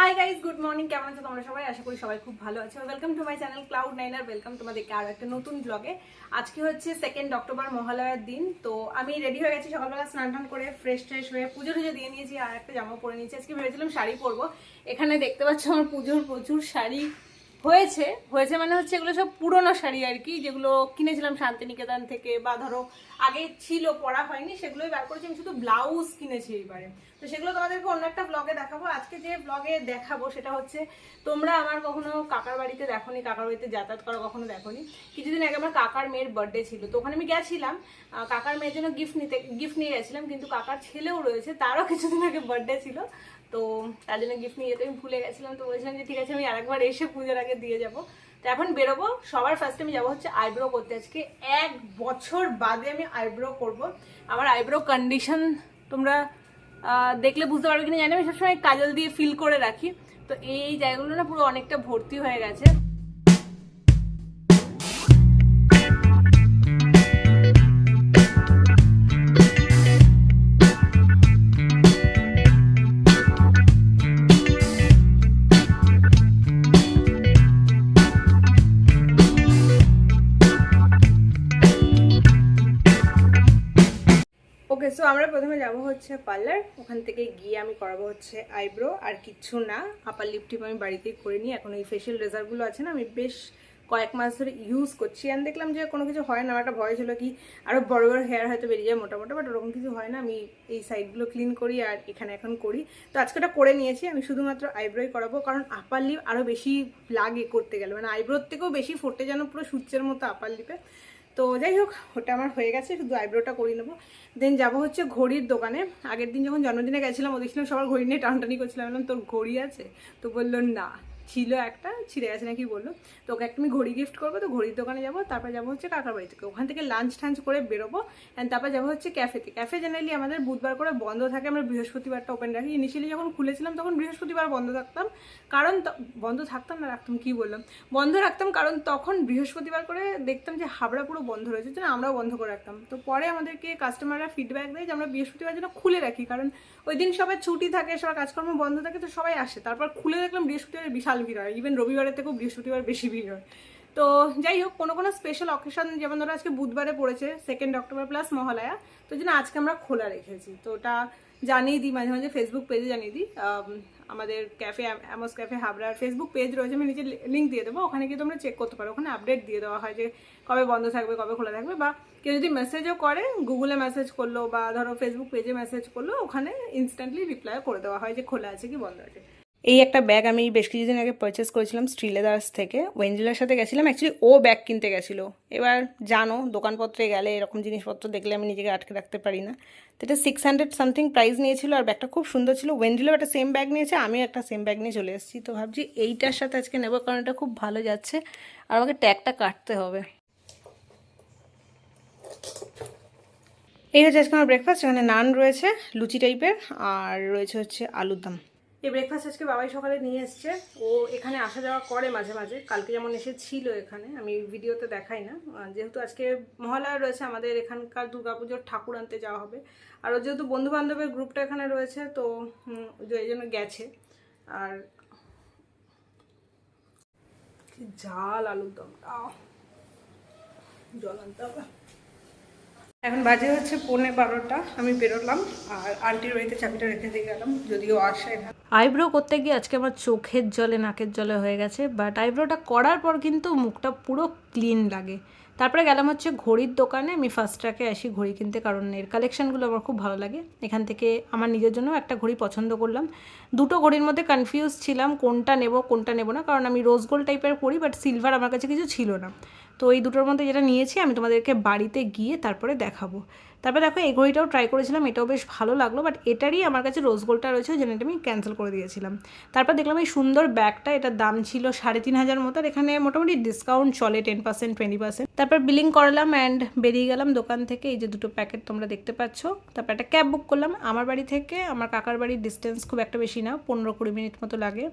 Hi guys good morning কেমন আছো তোমরা সবাই? আশা করি সবাই খুব ভালো আছো। Welcome to my channel cloud nine R welcome তোমাদেরকে আরও একটা নতুন ব্লগে আজকে হচ্ছে সেকেন্ড অক্টোবর মহালয়ার দিন, তো আমি রেডি হয়ে গেছি সকালবেলা স্নান টান করে ফ্রেশ ট্রেশ হয়ে পুজো টুজো দিয়ে নিয়েছি আর একটা জামা পরে নিয়েছি। আজকে ভেবেছিলাম শাড়ি পরবো। এখানে দেখতে পাচ্ছ আমার পুজোর প্রচুর শাড়ি হয়েছে হয়েছে মানে হচ্ছে এগুলো সব পুরনো শাড়ি আর কি, যেগুলো কিনেছিলাম শান্তিনিকেতন থেকে বা ধরো আগে ছিল, পরা হয়নি, সেগুলোই বার করেছি, আমি শুধু ব্লাউজ কিনেছি এবারে তো সেগুলো তোমাদেরকে অন্য একটা ব্লগে দেখাবো। আজকে যে ব্লগে দেখাবো সেটা হচ্ছে, তোমরা আমার কখনো কাকার বাড়িতে দেখোনি, কাকার বাড়িতে যাতায়াত করা কখনো দেখোনি? কিছুদিন আগে আমার কাকার মেয়ের বার্থডে ছিল, তো ওখানে আমি গেছিলাম কাকার মেয়ের জন্য গিফট নিতে গিফট নিয়ে গেছিলাম, কিন্তু কাকার ছেলেও রয়েছে, তারও কিছুদিন আগে বার্থডে ছিল। তো তার জন্য গিফট নিয়ে যেতে আমি ভুলে গেছিলাম, তো বলছিলাম যে ঠিক আছে, আমি আরেকবার এসে পুজোর আগে দিয়ে যাব। তো এখন বেরোবো, সবার ফার্স্টে আমি যাব হচ্ছে আইব্রো করতে। আজকে এক বছর বাদে আমি আইব্রো করব। আমার আইব্রো কন্ডিশন তোমরা দেখলে বুঝতে পারবে কিনা জানি আমি সবসময় কাজল দিয়ে ফিল করে রাখি। তো এই জায়গাগুলো না পুরো অনেকটা ভর্তি হয়ে গেছে। আমরা প্রথমে যাব হচ্ছে পার্লার। ওখান থেকে গিয়ে আমি করাবো হচ্ছে আইব্রো। আর কিচ্ছু না আপার লিপ টিপ আমি বাড়িতেই করে নিই। এখন এই ফেশিয়াল রেজাল্টগুলো আছে না, আমি বেশ কয়েক মাস ধরে ইউজ করছি। আর দেখলাম যে কোনো কিছু হয় না একটা ভয় ছিল কি আরও বড় বড় হেয়ার হয়তো বেরিয়ে যায় মোটা মোটা বাট ওরকম কিছু হয় না। আমি এই সাইডগুলো ক্লিন করি আর এখানে এখন করি। তো আজকে ওটা করে নিয়েছি, আমি শুধুমাত্র আইব্রোই করাবো। কারণ আপার লিপ আরও বেশি লাগে করতে গেলে। মানে আইব্রোর থেকেও বেশি ফোটে যেন পুরো সূর্যের মতো আপার লিপে তো যাই হোক, ওটা আমার হয়ে গেছে, শুধু আইব্রোটা করে নেব। দেন যাব হচ্ছে ঘড়ির দোকানে। আগের দিন যখন জন্মদিনে গেছিলাম ও দেখছিলাম সবার ঘড়ি নিয়ে টানটানি করছিলাম। বললাম, তোর ঘড়ি আছে? তো বলল, না। ছিল একটা, ছিঁড়ে গেছে নাকি বলল? তো ওকে একটা আমি ঘড়ি গিফট করব, তো ঘড়ির দোকানে যাব, তারপর যাব হচ্ছে কাকার বাড়ি থেকে। ওখান থেকে লাঞ্চ টাঞ্চ করে বেরোবো অ্যান্ড তারপর যাব হচ্ছে ক্যাফেতে ক্যাফে জেনারেলি আমাদের বুধবার করে বন্ধ থাকে, আমরা বৃহস্পতিবারটা ওপেন রাখি। ইনিশিয়ালি যখন খুলেছিলাম, তখন বৃহস্পতিবার বন্ধ থাকতাম। কারণ বন্ধ থাকতাম না, রাখতাম, কি বললাম? বন্ধ রাখতাম কারণ তখন বৃহস্পতিবার করে দেখতাম যে হাবড়া পুরো বন্ধ রয়েছে জন্য আমরাও বন্ধ করে রাখতাম। তো পরে আমাদেরকে কাস্টমাররা ফিডব্যাক দেয় যে, আমরা বৃহস্পতিবার যেন খুলে রাখি। কারণ ওই দিন সবাই ছুটি থাকে, সবার কাজকর্ম বন্ধ থাকে, তো সবাই আসে। তারপর খুলে দেখলাম বৃহস্পতিবার বিশাল ভিড় হয়। ইভেন রবিবারের থেকেও বৃহস্পতিবার বেশি ভিড় হয়। তো যাই হোক, কোনো কোনো স্পেশাল অকেশন যেমন ধরো আজকে বুধবারে পড়েছে সেকেন্ড অক্টোবর প্লাস মহালয়া, তো জন্য আজকে আমরা খোলা রেখেছি। তো ওটা জানিয়ে দিই, মাঝে মাঝে ফেসবুক পেজে জানিয়ে দিই। আমাদের ক্যাফে অ্যামোস ক্যাফে হাবড়ার ফেসবুক পেজ রয়েছে, আমি নিচে লিঙ্ক দিয়ে দেবো। ওখানে গিয়ে তোমরা চেক করতে পারো। ওখানে আপডেট দিয়ে দেওয়া হয় যে কবে বন্ধ থাকবে, কবে খোলা থাকবে। বা কেউ যদি মেসেজও করে গুগলে মেসেজ করল বা ধরো ফেসবুক পেজে মেসেজ করল, ওখানে ইনস্ট্যান্টলি রিপ্লাই করে দেওয়া হয় যে খোলা আছে কি বন্ধ আছে। এই একটা ব্যাগ আমি বেশ কিছুদিন আগে পারচেস করেছিলাম স্ট্রিলেদার্স থেকে। ওয়েঞ্জেলার সাথে গেছিলাম অ্যাকচুয়ালি ও ব্যাগ কিনতে গেছিল। এবার জানো, দোকানপত্রে গেলে এরকম জিনিসপত্র দেখলে আমি নিজেকে আটকে রাখতে পারি না। তো এটা সিক্স হান্ড্রেড সামথিং প্রাইস নিয়েছিল আর ব্যাগটা খুব সুন্দর ছিল। ওয়েঞ্জেলাও একটা সেম ব্যাগ নিয়েছে, আমিও একটা সেম ব্যাগ নিয়ে চলে এসেছি। তো ভাবছি এইটার সাথে আজকে নেব, কারণ এটা খুব ভালো যাচ্ছে। আর আমাকে ট্যাগটা কাটতে হবে। এই হচ্ছে আজকে আমার ব্রেকফাস্ট এখানে নান রয়েছে, লুচি টাইপের আর রয়েছে হচ্ছে আলুর দম। এই ব্রেকফাস্ট আজকে বাবাই সকালে নিয়ে এসছে। ও এখানে আসা যাওয়া করে মাঝে মাঝে। কালকে যেমন এসে ছিল এখানে, আমি ভিডিওতে দেখাই না। যেহেতু আজকে মহালয়া রয়েছে, আমাদের এখানকার দুর্গাপুজোর ঠাকুর আনতে যাওয়া হবে। আর যেহেতু বন্ধু বান্ধবের গ্রুপটা এখানে রয়েছে, তো এই জন্য গেছে। আর ঝাল আলুর দমটা। জল আনতে হবে। এখন বাজে হচ্ছে পৌনে বারোটা, আমি বেরোলাম আর আন্টির বাড়িতে চাবিটা রেখে দিয়ে গেলাম, যদিও আসে না। আইব্রো করতে গিয়ে আজকে আমার চোখের জলে, নাকের জলে হয়ে গেছে বাট আইব্রোটা করার পর কিন্তু মুখটা পুরো ক্লিন লাগে। তারপরে গেলাম হচ্ছে ঘড়ির দোকানে, আমি ফার্স্ট ট্র্যাকে আসি ঘড়ি কিনতে, কারণ এর কালেকশানগুলো আমার খুব ভালো লাগে। এখান থেকে আমার নিজের জন্য একটা ঘড়ি পছন্দ করলাম। দুটো ঘড়ির মধ্যে কনফিউজ ছিলাম, কোনটা নেব কোনটা নেব না, কারণ আমি রোজ গোল্ড টাইপের পরি বাট সিলভার আমার কাছে কিছু ছিল না। তো এই দুটোর মধ্যে যেটা নিয়েছি আমি তোমাদেরকে বাড়িতে গিয়ে তারপরে দেখাবো। তারপরে দেখো এই ঘড়িটাও ট্রাই করেছিলাম, এটাও বেশ ভালো লাগল বাট এটারই আমার কাছে রোজ গোল্ডটা রয়েছে যেটা আমি ক্যান্সেল করে দিয়েছিলাম। তারপর দেখলাম এই সুন্দর ব্যাগটা, এটার দাম ছিল সাড়ে তিন হাজার মতো এখানে মোটামুটি ডিসকাউন্ট চলে টেন পার্সেন্ট টোয়েন্টি পার্সেন্ট তারপর বিলিং করালাম অ্যান্ড বেরিয়ে গেলাম দোকান থেকে, এই যে দুটো প্যাকেট তোমরা দেখতে পাচ্ছ। তারপর একটা ক্যাব বুক করলাম, আমার বাড়ি থেকে, আমার কাকার বাড়ির ডিস্টেন্স খুব একটা বেশি না, পনেরো কুড়ি মিনিট মতো লাগে।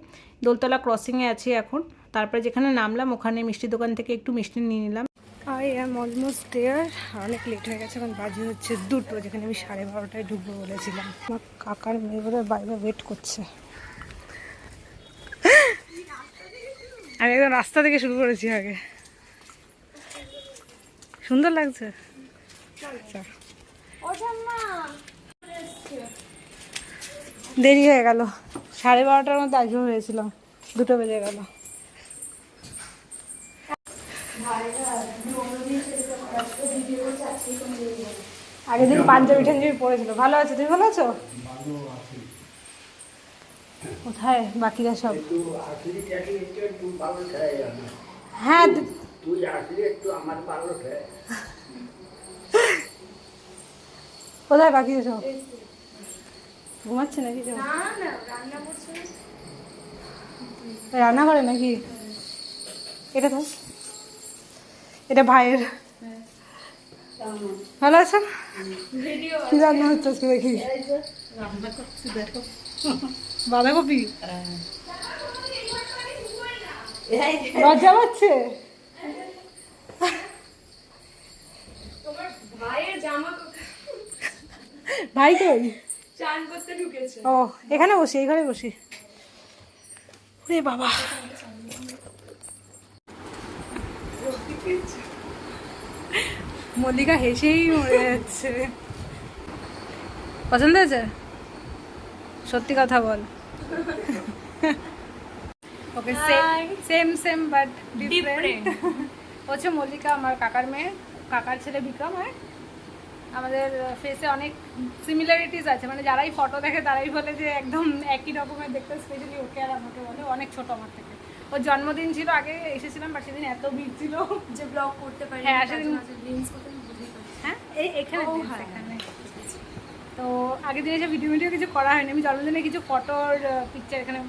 দোলতলা ক্রসিংয়ে আছি এখন, তারপরে যেখানে নামলাম, ওখানে মিষ্টি দোকান থেকে একটু মিষ্টি নিয়ে নিলাম। আই অ্যাম অলমোস্ট দেয়ার অনেক লেট হয়ে গেছে, এখন বাজে হচ্ছে দুটো, যেখানে আমি সাড়ে বারোটায় ঢুকবো বলেছিলাম। আমার কাকার মেয়ে বোধহয় বাইরে ওয়েট করছে। আমি একদম রাস্তা থেকে শুরু করেছি আগে। সুন্দর লাগছে? দেরি হয়ে গেল। সাড়ে বারোটার মধ্যে আসব হয়েছিলাম দুটো বেজে গেল। আগের দিন পাঞ্জাবি টাঞ্জাবি পরেছিল। ভালো আছে তুমি ভালো আছো? কোথায় বাকিরা সব? হ্যাঁ তুই আসলে একটু আমার ভালো কোথায় বাকিরা সব? ঘুমাচ্ছে নাকি রান্না করে নাকি? এটা তো এটা ভাইয়ের। ভালো আছো কি রান্না হচ্ছে আজকে দেখি? বাঁধাকপি? লজ্জা পাচ্ছে? ভাই কই? চান করতে ঢুকেছে। ও এখানে বসি এই ঘরে বসি। রে বাবা। মল্লিকা হেসেই মরে যাচ্ছে। পছন্দ হয়েছে? সত্যি কথা বল। Okay same same but different হচ্ছে মল্লিকা আমার কাকার মেয়ে কাকার ছেলে বিক্রম হয়? আমাদের ফেসে অনেক সিমিলারিটিস আছে। মানে যারাই ফটো দেখে তারাই বলে যে একদম একই রকমের দেখতে স্পেশালি ওকে আর আমাকে বলে। অনেক ছোট আমার থেকে। ওর জন্মদিন ছিল আগে এসেছিলাম বাট সেদিন এত ভিড় ছিল। যে ব্লগ করতে পারি হ্যাঁ, সেদিন-। হ্যাঁ এই এখানে হ্যাঁ, এখানে। তো আগের দিনে যে ভিডিও ভিডিও কিছু করা হয়নি আমি জন্মদিনে কিছু ফটোর পিকচার এখানে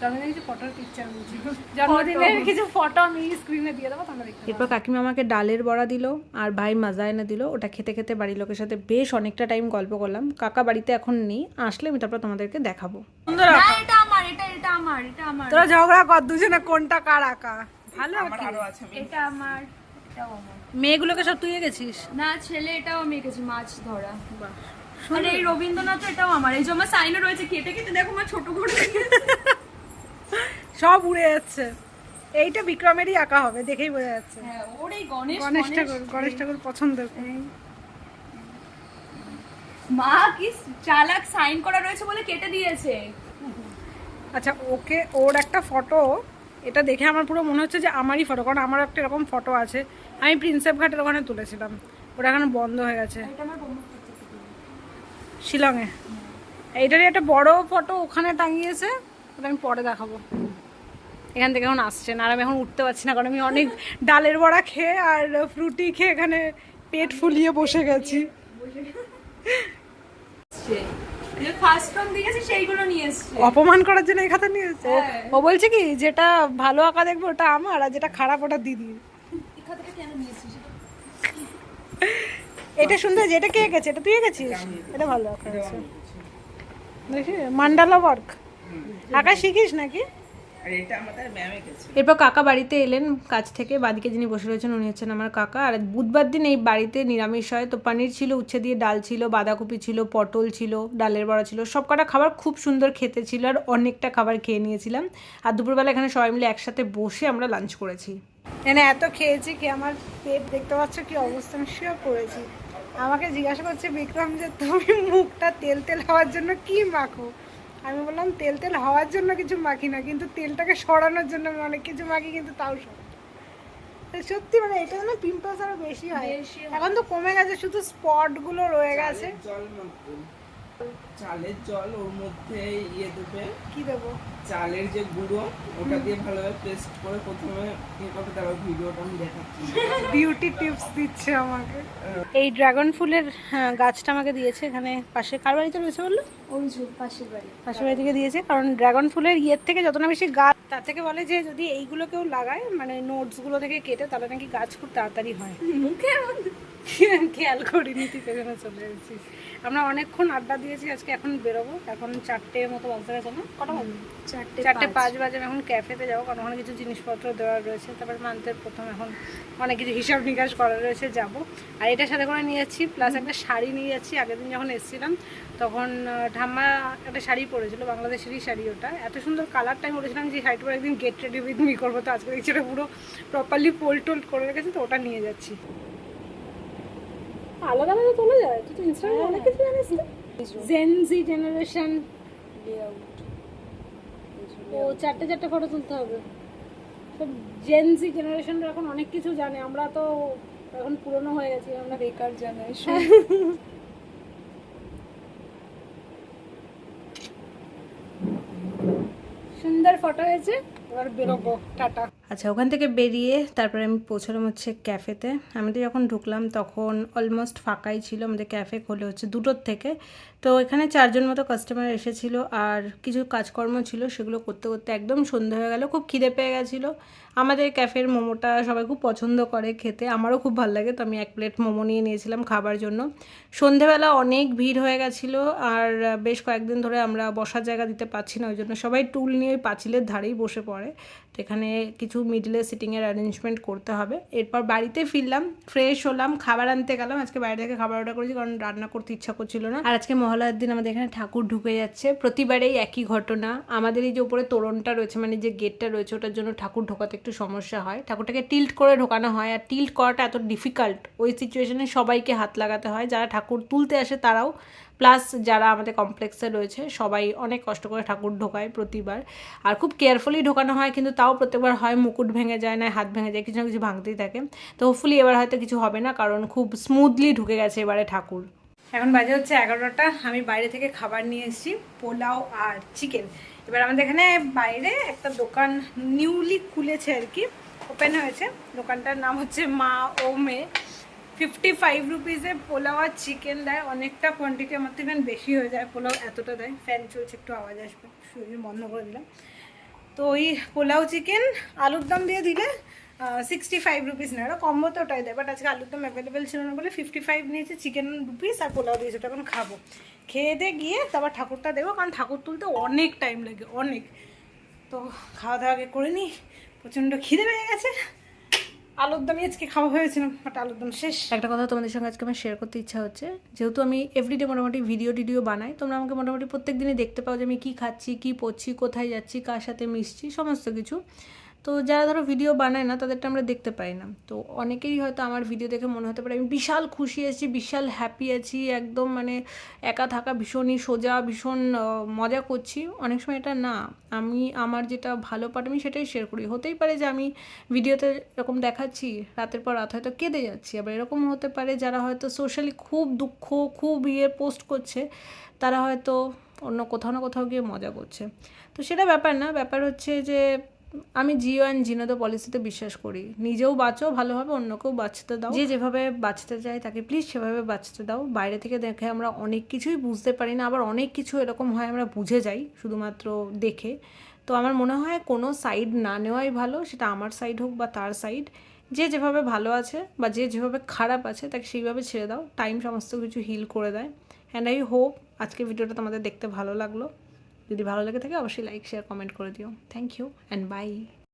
জন্মদিনে কিছু ফটোর পিকচার বলছি। জন্মদিনের কিছু ফটো আমি স্ক্রিনে দিয়ে দেবো তোমরা দেখতে এরপর কাকিমা আমাকে ডালের বড়া দিল আর ভাই মাজা এনে দিল। ওটা খেতে খেতে বাড়ির লোকের সাথে বেশ অনেকটা টাইম গল্প করলাম। কাকা বাড়িতে এখন নেই আসলে আমি তারপর তোমাদেরকে দেখাবো। সুন্দর এটা এটা আমার এটা আমার। তোরা ঝগড়া কর দুজনে কোনটা কার আঁকা? ভালো এটা আমার এটাও আমার। মেয়েগুলোকে সব তুই গেছিস না ছেলে এটাও আমি এঁকেছি মাছ ধরা। আর এই রবীন্দ্রনাথ এটাও আমার। এই যে আমার সাইনে রয়েছে কেটে কেটে দেখো আমার ছোট করে। সব উড়ে যাচ্ছে। এইটা বিক্রমেরই আঁকা হবে দেখেই বোঝা যাচ্ছে। হ্যাঁ ওর এই গণেশ গণেশ ঠাকুর গণেশ ঠাকুর পছন্দের এই। মা কি চালাক সাইন করা রয়েছে বলে কেটে দিয়েছে। আচ্ছা ওকে ওর একটা ফটো এটা দেখে আমার পুরো মনে হচ্ছে যে আমারই ফটো কারণ আমার একটা এরকম ফটো আছে। আমি প্রিন্সেপ ঘাটের ওখানে তুলেছিলাম। ওটা এখন বন্ধ হয়ে গেছে। শিলংয়ে। এইটারই একটা বড় ফটো ওখানে টাঙিয়েছে। ওটা আমি পরে দেখাবো। এখান থেকে এখন আসছে না আর আমি এখন উঠতে পারছি না কারণ আমি অনেক ডালের বড়া খেয়ে আর ফ্রুটি খেয়ে এখানে পেট ফুলিয়ে বসে গেছি যে ফার্স্ট ফর্ম দিয়েছে সেইগুলো নিয়ে এসছে অপমান করার জন্য এই খাতা নিয়ে ও- হ্যাঁ। ও বলছে কি যেটা ভালো আঁকা দেখব ওটা আমার আর যেটা খারাপ ওটা দিদি। এটা সুন্দর এটা কে গেছে এটা তুই গেছিস এটা ভালো আঁকা দেখি মান্ডালা ওয়ার্ক আঁকা শিখিস নাকি? এরপর কাকা বাড়িতে এলেন কাজ থেকে বাদিকে যিনি বসে রয়েছেন উনি হচ্ছেন আমার কাকা। আর বুধবার দিন এই বাড়িতে নিরামিষ হয়। তো পনির ছিল উচ্ছে দিয়ে ডাল ছিল বাঁধাকপি ছিল পটল ছিল ডালের বড়া ছিল সব কটা খাবার খুব সুন্দর খেতে ছিল আর অনেকটা খাবার খেয়ে নিয়েছিলাম। আর দুপুরবেলা এখানে সবাই মিলে একসাথে বসে আমরা লাঞ্চ করেছি। এখানে এত খেয়েছি কি আমার পেট দেখতে পাচ্ছ কি অবস্থা আমি শুয়ে পড়েছি। আমাকে জিজ্ঞাসা করছে বিক্রম যে তুমি মুখটা তেল তেল হওয়ার জন্য কি মাখো? আমি বললাম তেল তেল হওয়ার জন্য কিছু মাখি না কিন্তু তেলটাকে সরানোর জন্য আমি অনেক কিছু মাখি কিন্তু তাও সরাই। সত্যি মানে এটা যেন পিম্পলস আরও বেশি হয়। এখন তো কমে গেছে শুধু স্পটগুলো রয়ে গেছে। জল চালের জল ওর মধ্যে ইয়ে দেবে। কি দেবো? চালের যে গুঁড়ো ওটা দিয়ে ভালোভাবে পেস্ট করে প্রথমে ইয়ে করবে তারপর ভিডিওটা আমি দেখাচ্ছি। বিউটি টিপস দিচ্ছে আমাকে। এই ড্রাগন ফুলের হ্যাঁ, গাছটা আমাকে দিয়েছে এখানে পাশে। কার বাড়িতে রয়েছে বলল? অঞ্জু পাশের বাড়ি। পাশের বাড়ি থেকে দিয়েছে কারণ ড্রাগন ফুলের ইয়ের থেকে যত না বেশি গাছ তার থেকে বলে যে যদি এইগুলো কেউ লাগায় মানে নোটসগুলো থেকে কেটে তাহলে নাকি গাছ খুব তাড়াতাড়ি হয়। মধ্যে খেয়াল করিনি তুই চলে এসেছি আমরা অনেকক্ষণ আড্ডা দিয়েছি আজকে এখন বেরোবো। এখন চারটে মতো বাজতে গেছে না? কটা বাজে? চারটে চারটে পাঁচ। বাজে এখন ক্যাফেতে যাব কারণ ওখানে কিছু জিনিসপত্র দেওয়ার রয়েছে। তারপর মান্থের প্রথম এখন অনেক কিছু হিসাব নিকাশ করা রয়েছে যাব। আর এটার সাথে করে নিয়ে যাচ্ছি প্লাস একটা শাড়ি নিয়ে যাচ্ছি। আগের দিন যখন এসেছিলাম তখন ঠাম্মা একটা শাড়ি পরেছিল বাংলাদেশেরই শাড়ি ওটা। এত সুন্দর কালারটা আমি বলেছিলাম যে শাড়িটা পরে একদিন গেট রেডি উইথ মি করব। তো আজকে দেখছি ওটা পুরো প্রপারলি পোল টোল্ড করে রেখেছে তো ওটা নিয়ে যাচ্ছি। আলাদা আলাদা চলে যায়? তুই তো ইনস্টাগ্রামে অনেক কিছু জানিস জেনজি জেনারেশন ও চারটে চারটে ফটো তুলতে হবে। সব জেনজি জেনারেশনরা এখন অনেক কিছু জানে। আমরা তো এখন পুরনো হয়ে গেছি আমরা বেকার জানাই সুন্দর ফটো হয়েছে। এবার বেরোবো, টাটা। আচ্ছা ওখান থেকে বেরিয়ে তারপরে আমি পৌঁছলাম হচ্ছে ক্যাফেতে। আমাদের যখন ঢুকলাম তখন অলমোস্ট ফাঁকাই ছিল, আমাদের ক্যাফে খোলে হচ্ছে দুটোর থেকে। তো এখানে চারজন মতো কাস্টমার এসেছিল আর কিছু কাজকর্ম ছিল, সেগুলো করতে করতে একদম সন্ধ্যা হয়ে গেল, খুব খিদে পেয়ে গেছিল। আমাদের ক্যাফের মোমোটা সবাই খুব পছন্দ করে খেতে, আমারও খুব ভালো লাগে, তো আমি এক প্লেট মোমো নিয়ে নিয়েছিলাম খাবার জন্য। সন্ধেবেলা অনেক ভিড় হয়ে গেছিল আর বেশ কয়েকদিন ধরে আমরা বসার জায়গা দিতে পারছি না, ওই জন্য সবাই টুল নিয়ে ওই পাঁচিলের ধারেই বসে পড়ে। তো এখানে কিছু মিডলে সিটিংয়ের অ্যারেঞ্জমেন্ট করতে হবে। এরপর বাড়িতে ফিরলাম ফ্রেশ হলাম, খাবার আনতে গেলাম। আজকে বাইরে থেকে খাবার অর্ডার করেছি কারণ রান্না করতে ইচ্ছা করছিল না। আর আজকে মহালয়ার দিন আমাদের এখানে ঠাকুর ঢুকে যাচ্ছে। প্রতিবারেই একই ঘটনা। আমাদের এই যে উপরে তোরণটা রয়েছে মানে যে গেটটা রয়েছে, ওটার জন্য ঠাকুর ঢোকাতে একটু সমস্যা হয়। ঠাকুরটাকে টিল্ট করে ঢোকানো হয়। আর টিল্ট করাটা এত ডিফিকাল্ট ওই সিচুয়েশনে সবাইকে হাত লাগাতে হয়। যারা ঠাকুর তুলতে আসে, তারাও প্লাস যারা আমাদের কমপ্লেক্সে রয়েছে, সবাই অনেক কষ্ট করে ঠাকুর ঢোকায় প্রতিবার। আর খুব কেয়ারফুলি ঢোকানো হয়, কিন্তু তাও প্রত্যেকবার হয়, মুকুট ভেঙে যায় না, হাত ভেঙে যায়, কিছু না কিছু ভাঙতেই থাকে। তো হোপফুলি এবার হয়তো কিছু হবে না, কারণ খুব স্মুথলি ঢুকে গেছে এবারে ঠাকুর। এখন বাজে হচ্ছে এগারোটা, আমি বাইরে থেকে খাবার নিয়ে এসেছি, পোলাও আর চিকেন এবার আমাদের এখানে বাইরে একটা দোকান নিউলি খুলেছে আর কি ওপেন হয়েছে। দোকানটার নাম হচ্ছে মা ও মে ফিফটি ফাইভ রুপিসে পোলাও আর চিকেন দেয়। অনেকটা কোয়ান্টিটি আমার থেকে বেশি হয়ে যায়। পোলাও এতটা দেয়। ফ্যান চলছে, একটু আওয়াজ আসবে। শরীর বন্ধ করে দিলাম। তো ওই পোলাও চিকেন আলুর দম দিয়ে দিলে সিক্সটি ফাইভ রুপিস নেয়। ওরা কম্বো তো ওটাই দেয়। বাট আজকে আলুর দম অ্যাভেলেবেল ছিল না বলে ফিফটি ফাইভ নিয়েছে চিকেন দু পিস আর পোলাও দিয়েছে। ওটা এখন খাব। খেয়ে দিয়ে গিয়ে তারপর ঠাকুরটা দেবো কারণ ঠাকুর তুলতে অনেক টাইম লাগে, অনেক। তো খাওয়া দাওয়া আগে করে নিই। প্রচণ্ড খিদে পেয়ে গেছে। আলুর দমই আজকে খাওয়া হয়েছিল বাট আলুর দম শেষ। একটা কথা তোমাদের সঙ্গে আজকে আমার শেয়ার করতে ইচ্ছা হচ্ছে, যেহেতু আমি এভরিডে মোটামুটি ভিডিও টিডিও বানাই, তোমরা আমাকে মোটামুটি প্রত্যেক দিনই দেখতে পাও যে আমি কী খাচ্ছি, কী পড়ছি কোথায় যাচ্ছি, কার সাথে মিশছি, সমস্ত কিছু। তো যারা ধরো ভিডিও বানায় না, তাদেরটা আমরা দেখতে পাই না। তো অনেকেরই হয়তো আমার ভিডিও দেখে মনে হতে পারে, আমি বিশাল খুশি আছি, বিশাল হ্যাপি আছি, একদম মানে একা থাকা ভীষণই সোজা, ভীষণ মজা করছি। অনেক সময় এটা না, আমি আমার যেটা ভালো পার্ট আমি সেটাই শেয়ার করি। হতেই পারে যে আমি ভিডিওতে এরকম দেখাচ্ছি, রাতের পর রাত হয়তো কেঁদে যাচ্ছি। আবার এরকম হতে পারে যারা হয়তো সোশ্যালি খুব দুঃখ, খুব ইয়ে পোস্ট করছে, তারা হয়তো অন্য কোথাও না কোথাও গিয়ে মজা করছে। তো সেটা ব্যাপার না, ব্যাপার হচ্ছে যে আমি জিও অ্যান্ড জিনোদো পলিসিতে বিশ্বাস করি। নিজেও বাঁচো, ভালোভাবে অন্যকেও বাঁচতে দাও। যে যেভাবে বাঁচতে চায় তাকে প্লিজ সেভাবে বাঁচতে দাও। বাইরে থেকে দেখে আমরা অনেক কিছুই বুঝতে পারি না, আবার অনেক কিছু এরকম হয় আমরা বুঝে যাই শুধুমাত্র দেখে। তো আমার মনে হয় কোনো সাইড না নেওয়াই ভালো, সেটা আমার সাইড হোক বা তার সাইড যে যেভাবে ভালো আছে বা যে যেভাবে খারাপ আছে তাকে সেইভাবে ছেড়ে দাও। টাইম সমস্ত কিছু হিল করে দেয়। অ্যান্ড আই হোপ আজকে ভিডিওটা তোমাদের দেখতে ভালো লাগল। যদি ভালো লেগে থাকে অবশ্যই লাইক শেয়ার কমেন্ট করে দিও। Thank you and by